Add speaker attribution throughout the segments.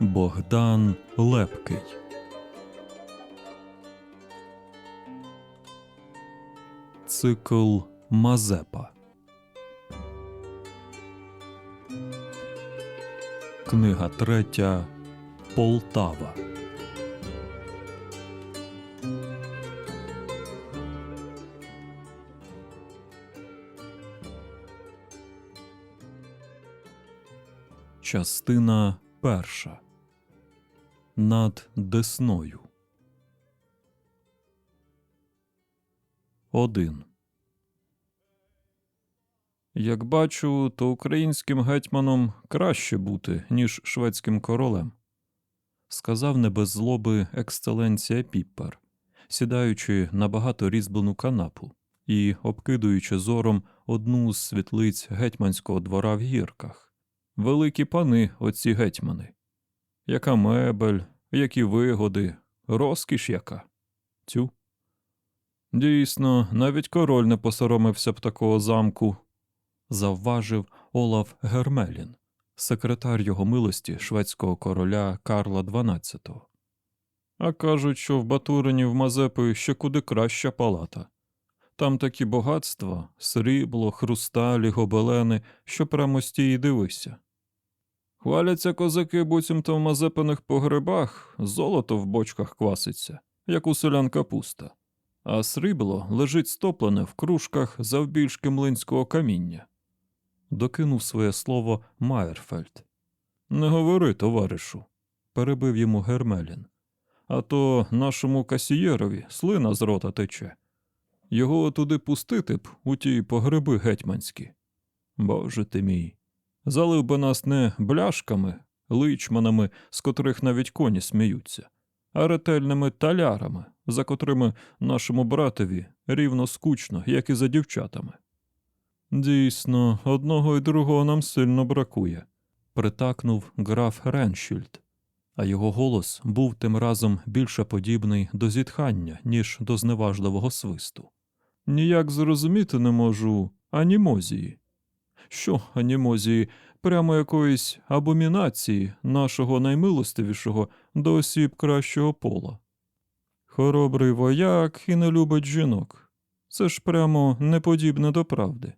Speaker 1: Богдан Лепкий. Цикл Мазепа. Книга третя Полтава. Частина перша. Над Десною. Один. Як бачу, то українським гетьманом краще бути, ніж шведським королем, сказав не без злоби ексцеленція Піппер, сідаючи на багато різьблену канапу і обкидуючи зором одну з світлиць гетьманського двора в гірках. Великі пани, оці гетьмани. Яка мебель, які вигоди, розкіш яка. Тю. Дійсно, навіть король не посоромився б такого замку, завважив Олаф Гермелін, секретар його милості шведського короля Карла XII. А кажуть, що в Батурині в Мазепи ще куди краща палата. Там такі багатства, срібло, хрусталі, гобелени, що прямо стій дивися. Хваляться козаки буцімто в мазепиних погребах, золото в бочках кваситься, як у селян капуста, а срібло лежить стоплене в кружках завбільшки млинського каміння. Докинув своє слово Майерфельд. Не говори, товаришу, перебив йому Гермелін. А то нашому касієрові слина з рота тече. Його туди пустити б у ті погреби гетьманські. Боже ти мій. Залив би нас не бляшками, личманами, з котрих навіть коні сміються, а ретельними талярами, за котрими нашому братові рівно скучно, як і за дівчатами. Дійсно, одного і другого нам сильно бракує, притакнув граф Реншільд, а його голос був тим разом більше подібний до зітхання, ніж до зневажливого свисту. Ніяк зрозуміти не можу анімозії. Що анімозії, прямо якоїсь абомінації нашого наймилостивішого до осіб кращого пола. Хоробрий вояк і не любить жінок. Це ж прямо не подібне до правди.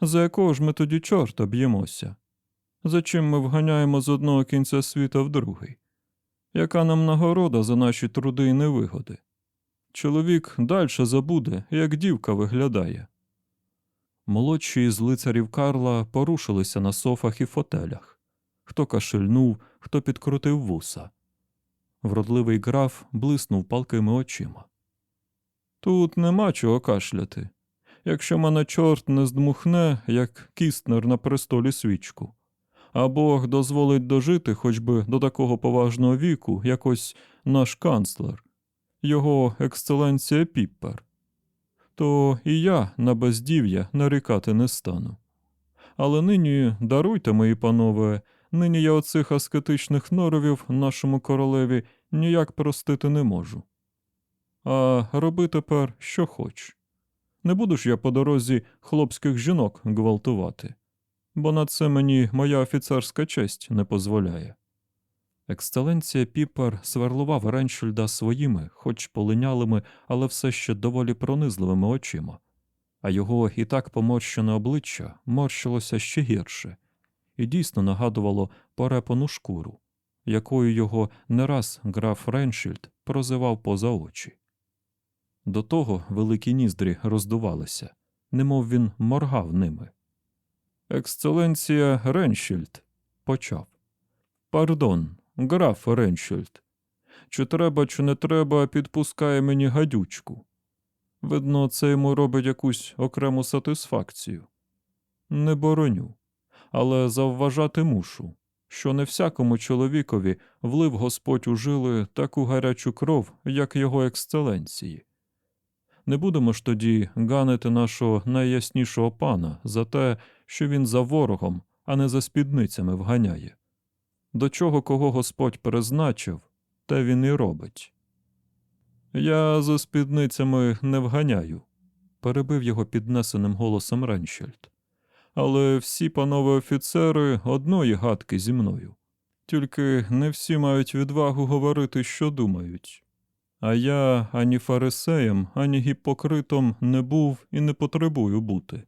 Speaker 1: За якого ж ми тоді чорта б'ємося? За чим ми вганяємо з одного кінця світа в другий? Яка нам нагорода за наші труди і невигоди? Чоловік дальше забуде, як дівка виглядає. Молодші з лицарів Карла порушилися на софах і фотелях. Хто кашельнув, хто підкрутив вуса. Вродливий граф блиснув палкими очима. Тут нема чого кашляти. Якщо мене чорт не здмухне, як кістнер на престолі свічку, а Бог дозволить дожити хоч би до такого поважного віку, як ось наш канцлер, його ексцеленція Піппер то і я на бездів'я нарікати не стану. Але нині, даруйте, мої панове, нині я оцих аскетичних норовів нашому королеві ніяк простити не можу. А роби тепер, що хоч. Не буду ж я по дорозі хлопських жінок гвалтувати, бо на це мені моя офіцерська честь не дозволяє. Ексцеленція Піпер сверлував Реншельда своїми, хоч полинялими, але все ще доволі пронизливими очима, а його і так поморщене обличчя морщилося ще гірше і дійсно нагадувало порепану шкуру, якою його не раз граф Реншельд прозивав поза очі. До того великі ніздрі роздувалися, немов він моргав ними. Ексцеленція Реншельд почав. Пардон, граф Реншельд. Чи треба, чи не треба, підпускає мені гадючку. Видно, це йому робить якусь окрему сатисфакцію. Не бороню, але завважати мушу, що не всякому чоловікові влив Господь у жили таку гарячу кров, як його ексцеленції. Не будемо ж тоді ганити нашого найяснішого пана за те, що він за ворогом, а не за спідницями вганяє. До чого кого Господь призначив, те він і робить. Я за спідницями не вганяю, перебив його піднесеним голосом Реншельд. Але всі панове офіцери одної гадки зі мною. Тільки не всі мають відвагу говорити, що думають. А я ані фарисеєм, ані гіпокритом не був і не потребую бути.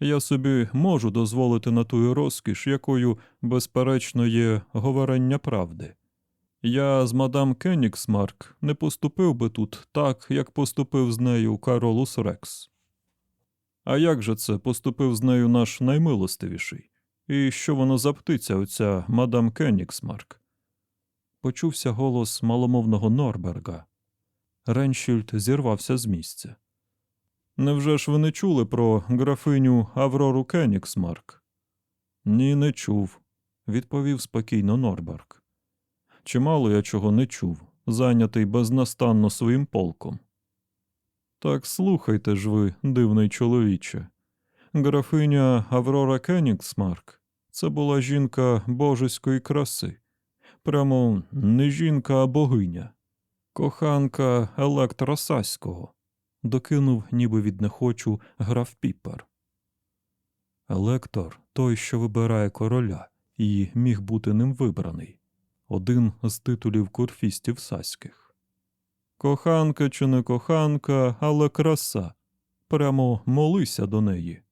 Speaker 1: Я собі можу дозволити на ту розкіш, якою, безперечно, є говорення правди. Я з мадам Кенігсмарк не поступив би тут так, як поступив з нею Каролус Рекс. А як же це поступив з нею наш наймилостивіший? І що воно за птиця, оця мадам Кенігсмарк? Почувся голос маломовного Норберга. Реншільд зірвався з місця. Невже ж ви не чули про графиню Аврору Кенігсмарк? Ні, не чув, відповів спокійно Норберг. Чимало я чого не чув, зайнятий безнастанно своїм полком. Так слухайте ж ви, дивний чоловіче. Графиня Аврора Кенігсмарк це була жінка божеської краси. Прямо не жінка, а богиня. Коханка Електра Саського. Докинув, ніби від нехочу, граф Піпер. Електор той, що вибирає короля, і міг бути ним вибраний. Один з титулів курфістів саських. Коханка чи не коханка, але краса. Прямо молися до неї.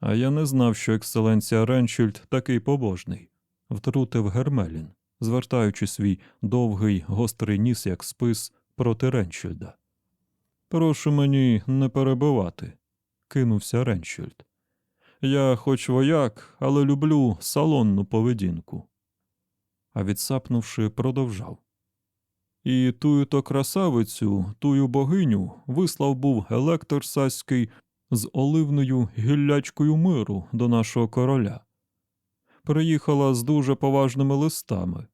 Speaker 1: А я не знав, що екселенція Реншільд такий побожний, втрутив Гермелін, звертаючи свій довгий гострий ніс, як спис проти Реншільда. Прошу мені не перебивати, кинувся Реншільд. Я хоч вояк, але люблю салонну поведінку. А відсапнувши, продовжав. І тую то красавицю, тую богиню вислав був електор саський з оливною гіллячкою миру до нашого короля. Приїхала з дуже поважними листами.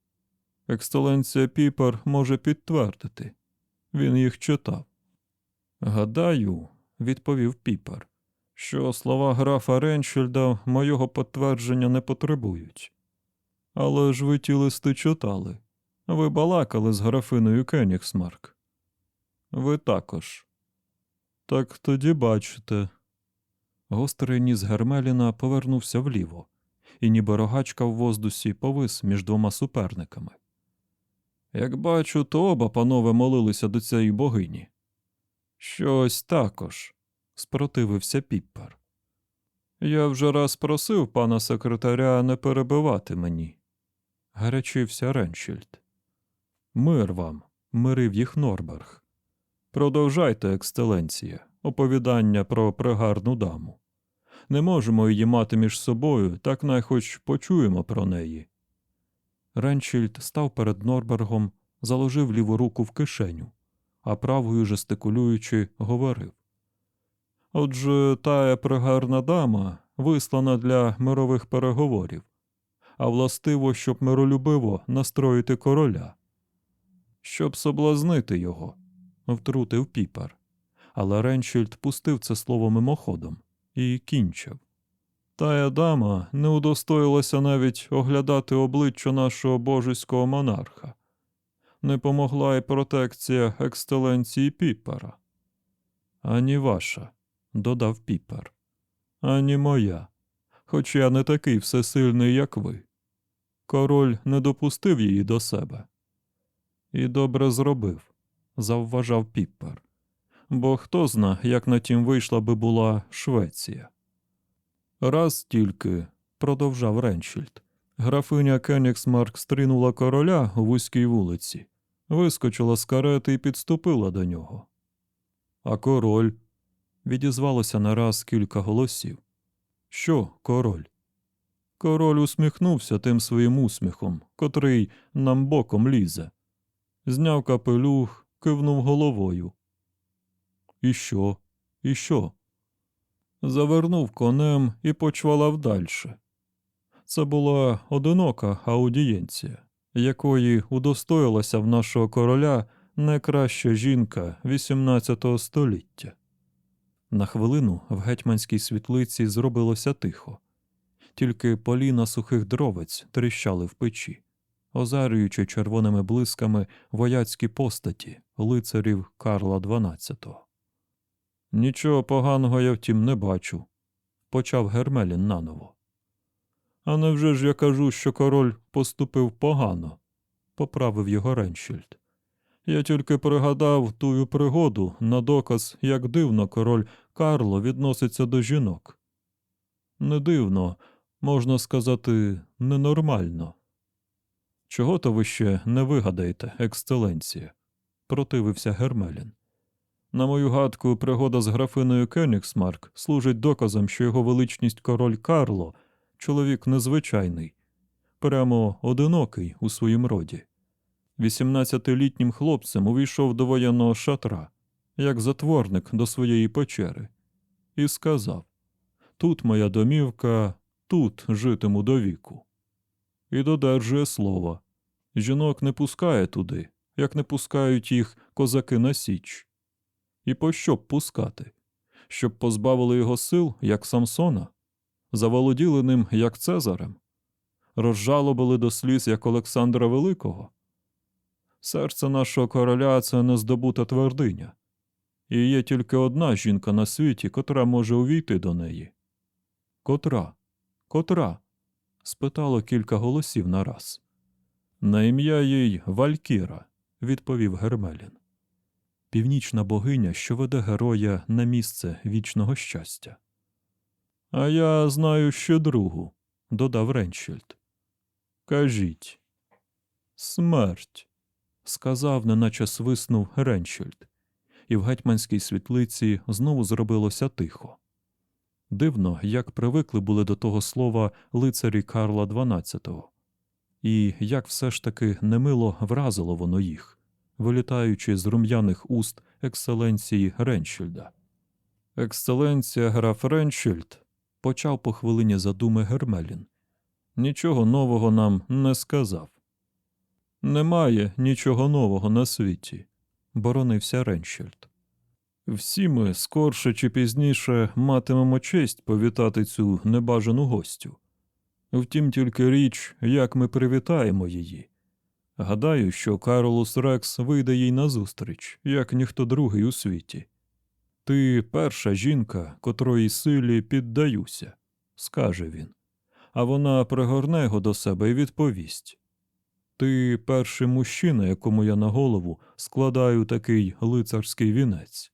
Speaker 1: Екселенція Піпер може підтвердити. Він їх читав. Гадаю, відповів Піпер, що слова графа Реншельда мого підтвердження не потребують. Але ж ви ті листи читали. Ви балакали з графиною Кенігсмарк. Ви також. Так тоді бачите. Гострий ніс Гермеліна повернувся вліво, і ніби рогачка в воздусі повис між двома суперниками. Як бачу, то оба панове молилися до цієї богині. Щось також, спротивився Піппер. Я вже раз просив пана секретаря не перебивати мені. Гарячився Реншільд. Мир вам, мирив їх Норберг. Продовжайте, екстеленція, оповідання про пригарну даму. Не можемо її мати між собою, так найхоч почуємо про неї. Реншільд став перед Норбергом, заложив ліву руку в кишеню, а правою жестикулюючи, говорив. Отже, тая пригарна дама вислана для мирових переговорів, а властиво, щоб миролюбиво настроїти короля. Щоб соблазнити його, втрутив піпер, але Реншільд пустив це слово мимоходом і кінчив. Тая дама не удостоїлася навіть оглядати обличчя нашого божеського монарха. Не помогла й протекція екстеленції Піпера. Ані ваша, додав Піпер, ані моя, хоч я не такий всесильний, як ви. Король не допустив її до себе. І добре зробив, завважав Піппер. Бо хто зна, як на тім вийшла би була Швеція. Раз тільки, продовжав Реншільд, графиня Кенігсмарк стрінула короля у вузькій вулиці, вискочила з карети і підступила до нього. А король? відізвалося нараз кілька голосів. Що, король? Король усміхнувся тим своїм усміхом, котрий нам боком лізе. Зняв капелюх, кивнув головою. І що? І що? Завернув конем і почвалав дальше. Це була одинока аудієнція, якої удостоїлася в нашого короля найкраща жінка XVIII століття. На хвилину в гетьманській світлиці зробилося тихо, тільки поліна сухих дровець тріщали в печі, озарюючи червоними блисками вояцькі постаті лицарів Карла XII. Нічого поганого я втім не бачу, почав Гермелін наново. А невже ж я кажу, що король поступив погано? поправив його Реншільд. Я тільки пригадав тую пригоду на доказ, як дивно король Карло відноситься до жінок. Не дивно, можна сказати, ненормально. Чого то ви ще не вигадаєте, ексцеленція? противився Гермелін. На мою гадку, пригода з графиною Кенігсмарк служить доказом, що його величність король Карло чоловік незвичайний, прямо одинокий у своїм роді. Вісімнадцятилітнім хлопцем увійшов до воєнного шатра, як затворник до своєї печери, і сказав Тут моя домівка, тут житиму до віку. І додержує слова жінок не пускає туди, як не пускають їх козаки на січ. І пощо б пускати? Щоб позбавили його сил, як Самсона, заволоділи ним, як Цезарем, розжалобили до сліз, як Олександра Великого. Серце нашого короля це нездобута твердиня, і є тільки одна жінка на світі, котра може увійти до неї. Котра? Котра? спитало кілька голосів нараз. На ім'я їй Валькіра, відповів Гермелін. Північна богиня, що веде героя на місце вічного щастя. А я знаю ще другу, додав Реншільд. Кажіть. Смерть, сказав, неначе свиснув Реншільд, і в гетьманській світлиці знову зробилося тихо. Дивно, як привикли були до того слова лицарі Карла XII. І як все ж таки немило вразило воно їх, вилітаючи з рум'яних уст екселенції Реншільда. Екселенція граф Реншільд почав по хвилині задуми Гермелін. Нічого нового нам не сказав. Немає нічого нового на світі, боронився Реншільд. Всі ми скорше чи пізніше матимемо честь повітати цю небажану гостю. Втім, тільки річ, як ми привітаємо її. Гадаю, що Карлос Рекс вийде їй назустріч, як ніхто другий у світі. Ти перша жінка, котрої силі піддаюся, скаже він, а вона пригорне його до себе і відповість. Ти перший мужчина, якому я на голову складаю такий лицарський вінець.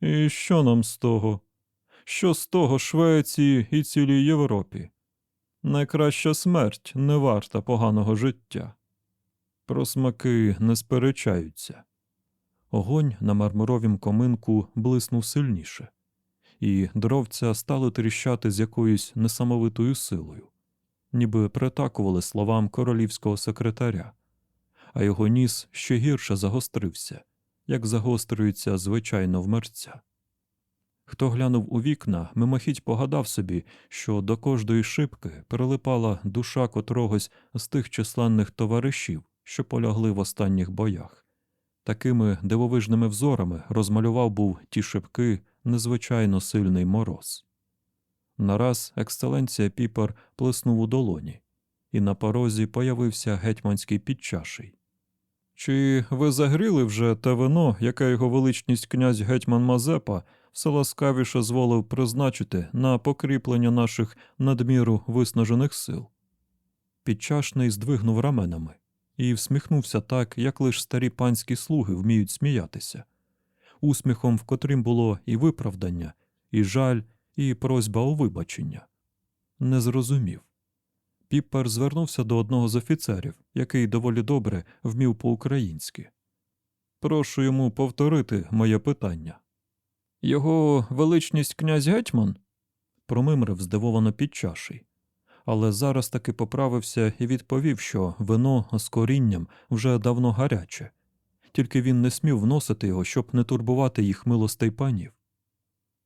Speaker 1: І що нам з того? Що з того Швеції і цілій Європі? Найкраща смерть не варта поганого життя. Про смаки не сперечаються. Огонь на мармуровім коминку блиснув сильніше, і дровця стали тріщати з якоюсь несамовитою силою, ніби притакували словам королівського секретаря, а його ніс ще гірше загострився, як загострюється звичайно в мерця. Хто глянув у вікна, мимохідь погадав собі, що до кожної шибки прилипала душа котрогось з тих численних товаришів, що полягли в останніх боях. Такими дивовижними взорами розмалював був ті шибки незвичайно сильний мороз. Нараз екселенція Піпер плеснув у долоні, і на порозі появився гетьманський підчаший. Чи ви загріли вже те вино, яке його величність князь гетьман Мазепа все ласкавіше зволив призначити на покріплення наших надміру виснажених сил? Підчашний здвигнув раменами і всміхнувся так, як лиш старі панські слуги вміють сміятися, усміхом, в котрім було і виправдання, і жаль, і просьба у вибачення. Не зрозумів. Піппер звернувся до одного з офіцерів, який доволі добре вмів по-українськи. Прошу йому повторити моє питання. Його величність князь гетьман? промимрив здивовано під чашей. Але зараз таки поправився і відповів, що вино з корінням вже давно гаряче, тільки він не смів вносити його, щоб не турбувати їх милостей панів.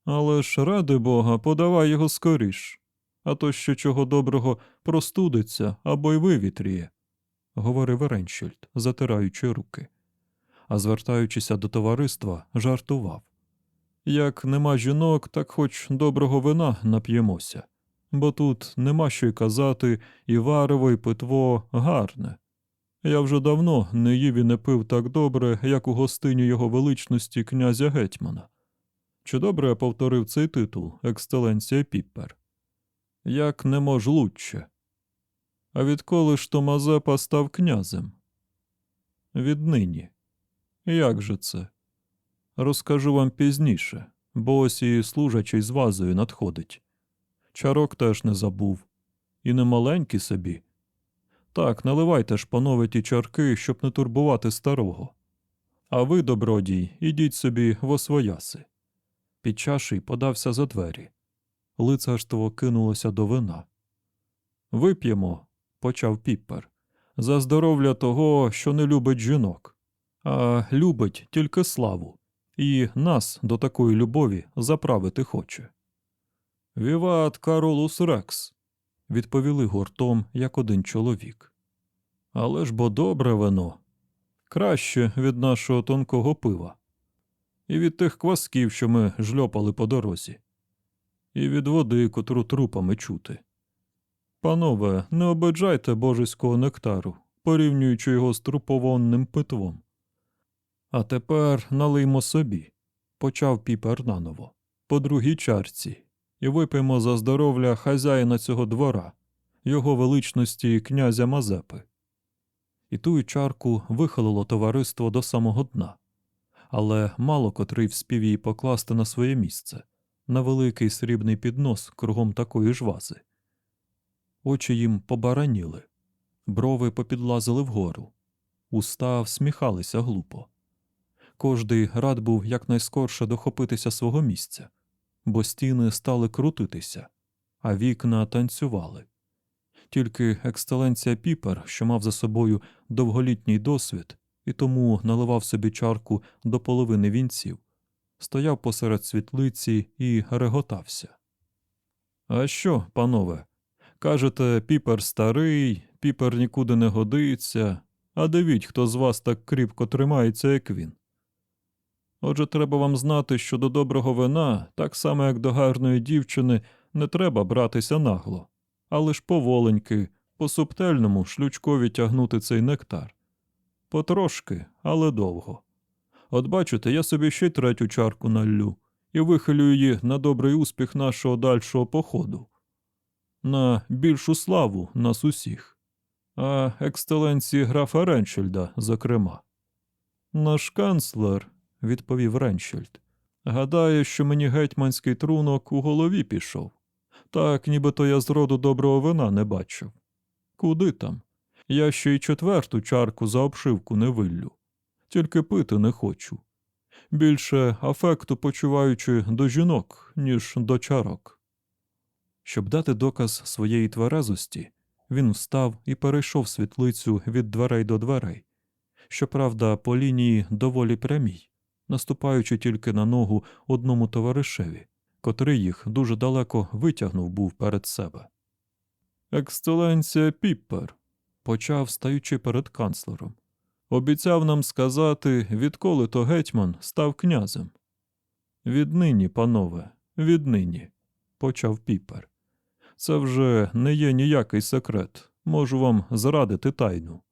Speaker 1: Але ж, ради бога, подавай його скоріш, а то що чого доброго простудиться або й вивітріє, говорив Реншільд, затираючи руки. А звертаючися до товариства, жартував. Як нема жінок, так хоч доброго вина нап'ємося, бо тут нема що й казати, і варево, і питво гарне. Я вже давно не їв і не пив так добре, як у гостині його величності князя гетьмана. Чи добре я повторив цей титул, екстеленція Піппер? як не мож лучче. А відколи ж то Мазепа став князем? Віднині. Як же це? Розкажу вам пізніше, бо ось і служачий з вазою надходить. Чарок теж не забув. І не маленький собі. Так, наливайте ж, панове, ті чарки, щоб не турбувати старого. А ви, добродій, ідіть собі в освояси. Під чаші подався за двері. Лицарство кинулося до вина. Вип'ємо, почав Піппер, за здоров'я того, що не любить жінок, а любить тільки славу, і нас до такої любові заправити хоче. Віват Каролус Рекс, відповіли гуртом як один чоловік. Але ж бо добре вино, краще від нашого тонкого пива, і від тих квасків, що ми жльопали по дорозі, і від води, котру трупами чути. Панове, не обиджайте божеського нектару, порівнюючи його з труповонним питвом. А тепер налиймо собі, почав піпер наново, по другій чарці, і випиймо за здоров'я хазяїна цього двора, його величності князя Мазепи. І ту чарку вихилило товариство до самого дна, але мало котрий вспів її покласти на своє місце, на великий срібний піднос кругом такої ж вази. Очі їм побараніли, брови попідлазили вгору, уста всміхалися глупо. Кожний рад був якнайскорше дохопитися свого місця, бо стіни стали крутитися, а вікна танцювали. Тільки ексталенція Піпер, що мав за собою довголітній досвід і тому наливав собі чарку до половини вінців, стояв посеред світлиці і реготався. А що, панове? Кажете, піпер старий, піпер нікуди не годиться, а дивіть, хто з вас так кріпко тримається, як він. Отже, треба вам знати, що до доброго вина, так само як до гарної дівчини, не треба братися нагло, а лиш поволеньки, по субтельному шлючкові тягнути цей нектар. Потрошки, але довго. От бачите, я собі ще третю чарку наллю і вихилю її на добрий успіх нашого дальшого походу на більшу славу нас усіх, а екстеленції графа Реншельда, зокрема. Наш канцлер, відповів Реншельд, гадає, що мені гетьманський трунок у голові пішов. Так, нібито я зроду доброго вина не бачив. Куди там? Я ще й четверту чарку за обшивку не виллю, тільки пити не хочу. Більше афекту почуваючи до жінок, ніж до чарок. Щоб дати доказ своєї тверезості, він встав і перейшов світлицю від дверей до дверей, щоправда, по лінії доволі прямій, наступаючи тільки на ногу одному товаришеві, котрий їх дуже далеко витягнув був перед себе. Екстеленція Піппер, почав, стаючи перед канцлером, обіцяв нам сказати, відколи то гетьман став князем. Віднині, панове, віднині, почав Піпер. Це вже не є ніякий секрет, можу вам зрадити тайну.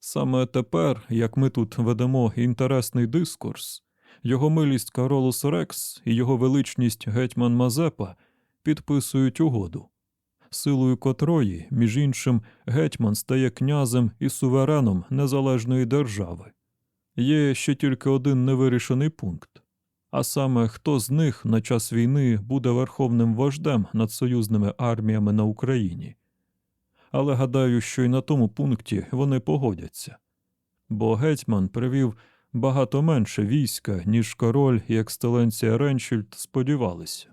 Speaker 1: Саме тепер, як ми тут ведемо інтересний дискурс, його милість Каролус Рекс і його величність гетьман Мазепа підписують угоду, силою котрої, між іншим, гетьман стає князем і сувереном незалежної держави. Є ще тільки один невирішений пункт а саме хто з них на час війни буде верховним вождем над союзними арміями на Україні. Але гадаю, що й на тому пункті вони погодяться, бо гетьман привів багато менше війська, ніж король і екстеленція Реншільд сподівалися.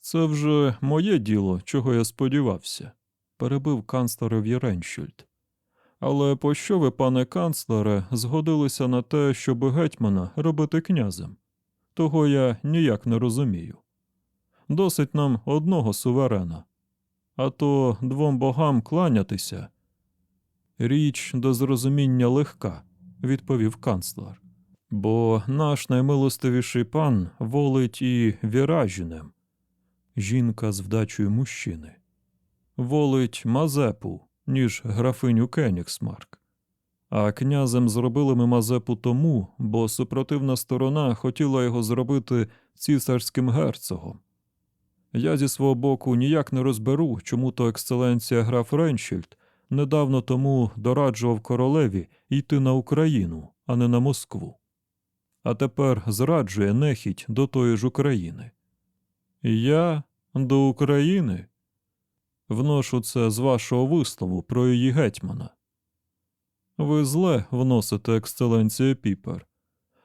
Speaker 1: Це вже моє діло, чого я сподівався, перебив канцлерові Реншільд. Але пощо ви, пане канцлере, згодилися на те, щоб гетьмана робити князем? Того я ніяк не розумію. Досить нам одного суверена, а то двом богам кланятися. Річ до зрозуміння легка, відповів канцлер. Бо наш наймилостивіший пан волить і віражінем. Жінка з вдачею мужчини. Волить Мазепу, ніж графиню Кенігсмарк. А князем зробили ми Мазепу тому, бо супротивна сторона хотіла його зробити цісарським герцогом. Я зі свого боку ніяк не розберу, чому то екселенція граф Реншільд недавно тому дораджував королеві йти на Україну, а не на Москву. А тепер зраджує нехідь до тої ж України. Я до України вношу це з вашого вислову про її гетьмана. Ви зле вносите екселенція Піпер.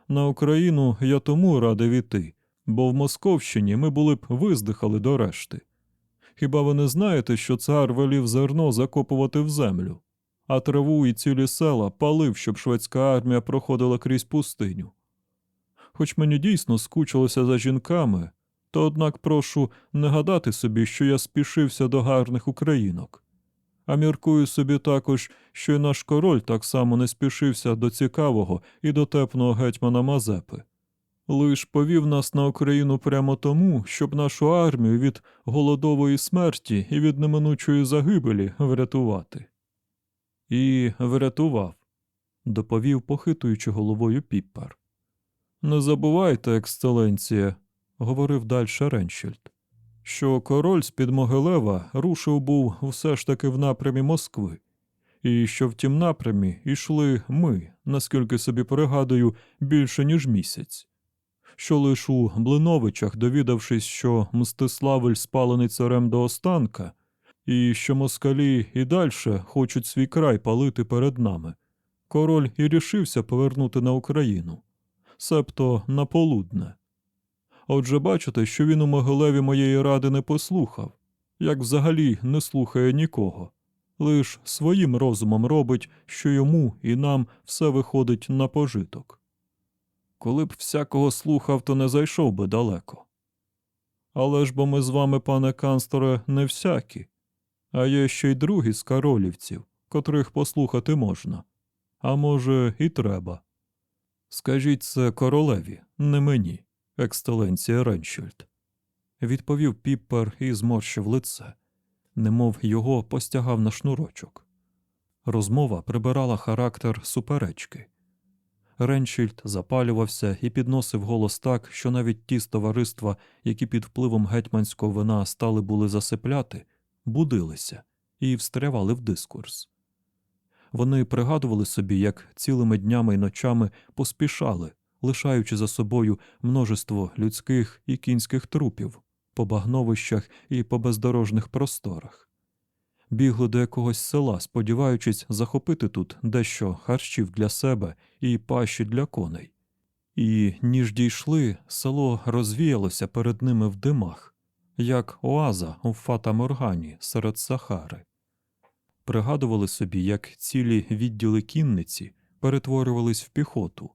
Speaker 1: На Україну я тому радив іти, бо в Московщині ми були б виздихали до решти. Хіба ви не знаєте, що цар велів зерно закопувати в землю, а траву і цілі села палив, щоб шведська армія проходила крізь пустиню? Хоч мені дійсно скучилося за жінками, то однак прошу не гадати собі, що я спішився до гарних українок. А міркую собі також, що й наш король так само не спішився до цікавого і дотепного гетьмана Мазепи. Лиш повів нас на Україну прямо тому, щоб нашу армію від голодової смерті і від неминучої загибелі врятувати. І врятував, доповів, похитуючи головою Піппер. Не забувайте, екселенція, говорив далі Реншільд, що король з під Могилева рушив був все ж таки в напрямі Москви, і що в тім напрямі йшли ми, наскільки собі пригадую, більше ніж місяць. Що лиш у Блиновичах, довідавшись, що Мстиславель спалений царем до останка, і що москалі і дальше хочуть свій край палити перед нами, король і рішився повернути на Україну, себто на полудне. Отже, бачите, що він у Могилеві моєї ради не послухав, як взагалі не слухає нікого, лиш своїм розумом робить, що йому і нам все виходить на пожиток. Коли б всякого слухав, то не зайшов би далеко. Але ж бо ми з вами, пане канцлере, не всякі, а є ще й другі з королівців, котрих послухати можна, а може, і треба. Скажіть це королеві, не мені, екселенція Реншільд, відповів Піппер і зморщив лице, немов його постягав на шнурочок. Розмова прибирала характер суперечки. Реншільд запалювався і підносив голос так, що навіть ті з товариства, які під впливом гетьманського вина стали були засипляти, будилися і встрявали в дискурс. Вони пригадували собі, як цілими днями й ночами поспішали, лишаючи за собою множество людських і кінських трупів по багновищах і по бездорожних просторах. Бігли до якогось села, сподіваючись захопити тут дещо харчів для себе і пащі для коней. І, ніж дійшли, село розвіялося перед ними в димах, як оаза у Фата Моргані серед Сахари. Пригадували собі, як цілі відділи кінниці перетворювались в піхоту,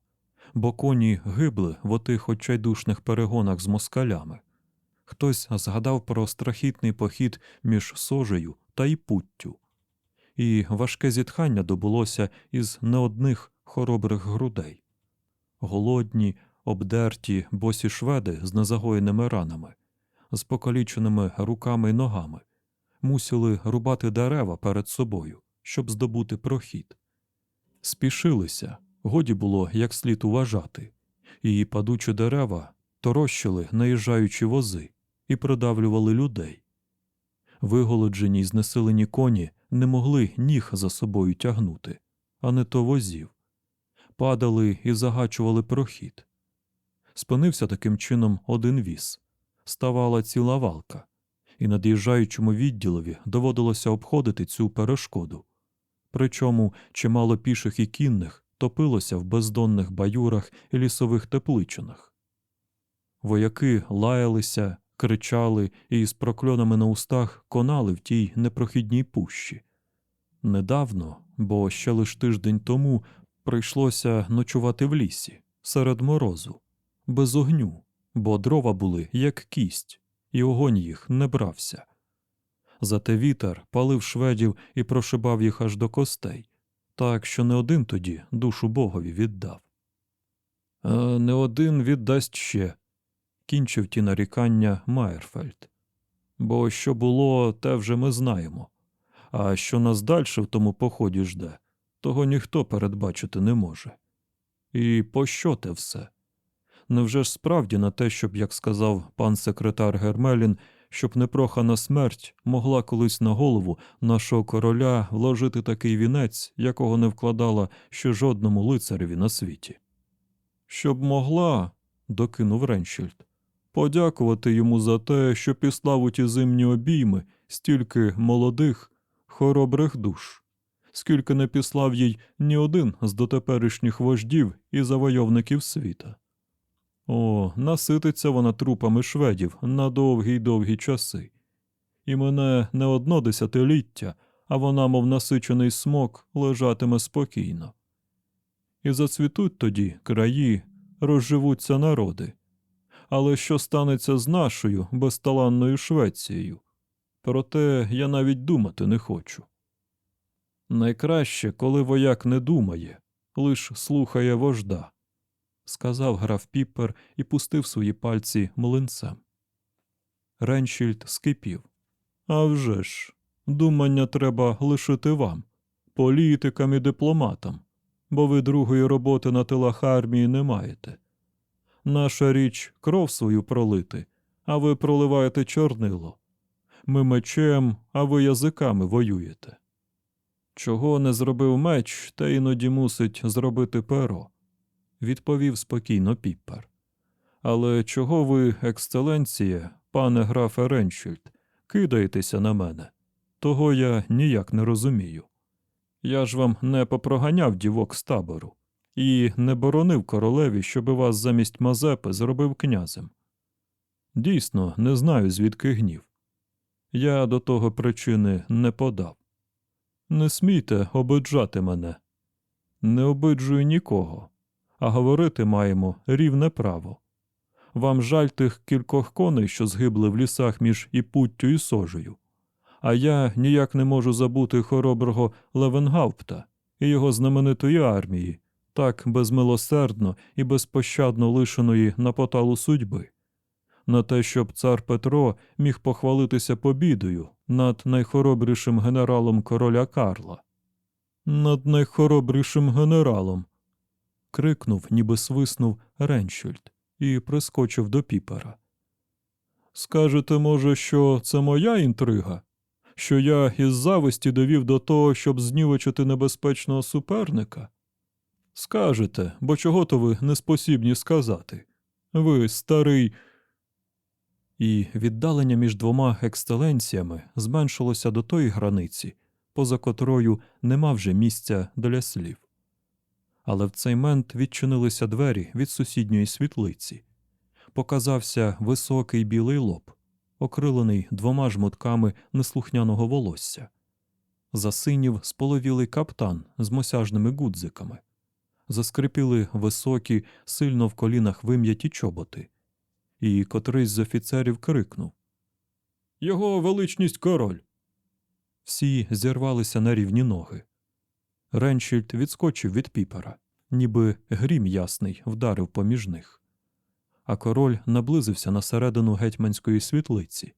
Speaker 1: бо коні гибли в отих отчайдушних перегонах з москалями. Хтось згадав про страхітний похід між сожею та й путтю, і важке зітхання добулося із не одних хоробрих грудей. Голодні, обдерті, босі шведи з незагоєними ранами, з покаліченими руками й ногами, мусили рубати дерева перед собою, щоб здобути прохід. Спішилися, годі було як слід уважати, і падучі дерева торощили наїжджаючі вози і придавлювали людей. Виголоджені й знесилені коні не могли ніг за собою тягнути, а не то возів, падали і загачували прохід. Спинився таким чином один віз, ставала ціла валка, і над'їжджаючому відділові доводилося обходити цю перешкоду. Причому чимало піших і кінних топилося в бездонних баюрах і лісових тепличинах. Вояки лаялися, кричали і з прокльонами на устах конали в тій непрохідній пущі. Недавно, бо ще лиш тиждень тому прийшлося ночувати в лісі, серед морозу, без огню, бо дрова були як кість, і огонь їх не брався. Зате вітер палив шведів і прошибав їх аж до костей, так що не один тоді душу богові віддав. А не один віддасть ще, кінчив ті нарікання Майерфельд. Бо що було, те вже ми знаємо. А що нас далі в тому поході жде, того ніхто передбачити не може. І пощо те все? Невже ж справді на те, щоб, як сказав пан секретар Гермелін, щоб непрохана смерть могла колись на голову нашого короля вложити такий вінець, якого не вкладала ще жодному лицареві на світі. Щоб могла, докинув Реншільд, подякувати йому за те, що післав у ті зимні обійми стільки молодих, хоробрих душ, скільки не післав їй ні один з дотеперішніх вождів і завойовників світа. О, насититься вона трупами шведів на довгі й довгі часи. І мене не одно десятиліття, а вона, мов насичений смок, лежатиме спокійно. І зацвітуть тоді краї, розживуться народи. Але що станеться з нашою безталанною Швецією? Про те я навіть думати не хочу. Найкраще, коли вояк не думає, лиш слухає вожда сказав граф Піппер і пустив свої пальці млинцем. Реншільд скипів. «А вже ж, думання треба лишити вам, політикам і дипломатам, бо ви другої роботи на тилах армії не маєте. Наша річ кров свою пролити, а ви проливаєте чорнило. Ми мечем, а ви язиками воюєте. Чого не зробив меч, те іноді мусить зробити перо відповів спокійно Піппер. Але чого ви, ексцеленція, пане графе Реншільд, кидаєтеся на мене? Того я ніяк не розумію. Я ж вам не попроганяв дівок з табору і не боронив королеві, щоби вас замість Мазепи зробив князем. Дійсно, не знаю, звідки гнів. Я до того причини не подав. Не смійте обиджати мене. Не обиджую нікого а говорити маємо рівне право. Вам жаль тих кількох коней, що згибли в лісах між Іпуттю і сожею. А я ніяк не можу забути хороброго Левенгаупта і його знаменитої армії, так безмилосердно і безпощадно лишеної на поталу судьби, на те, щоб цар Петро міг похвалитися побідою над найхоробрішим генералом короля Карла. Над найхоробрішим генералом, крикнув, ніби свиснув Реншольд, і прискочив до піпера. Скажете, може, що це моя інтрига? Що я із зависті довів до того, щоб знівечити небезпечного суперника? Скажете, бо чого то ви не спосібні сказати? Ви старий. І віддалення між двома екстеленціями зменшилося до тої границі, поза котрою нема вже місця для слів але в цей мент відчинилися двері від сусідньої світлиці. Показався високий білий лоб, окрилений двома жмутками неслухняного волосся. Засинів споловілий каптан з мосяжними гудзиками. Заскрипіли високі, сильно в колінах вим'яті чоботи, і котрийсь з офіцерів крикнув Його величність король. Всі зірвалися на рівні ноги. Реншільд відскочив від піпера, ніби грім ясний вдарив поміж них. А король наблизився на середину гетьманської світлиці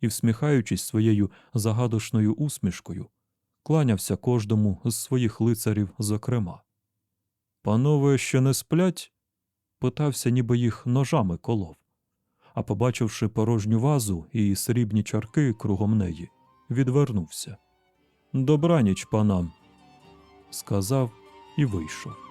Speaker 1: і, всміхаючись своєю загадошною усмішкою, кланявся кожному з своїх лицарів зокрема. Панове ще не сплять? питався, ніби їх ножами колов. А побачивши порожню вазу і срібні чарки кругом неї, відвернувся. Добраніч панам сказав і вийшов.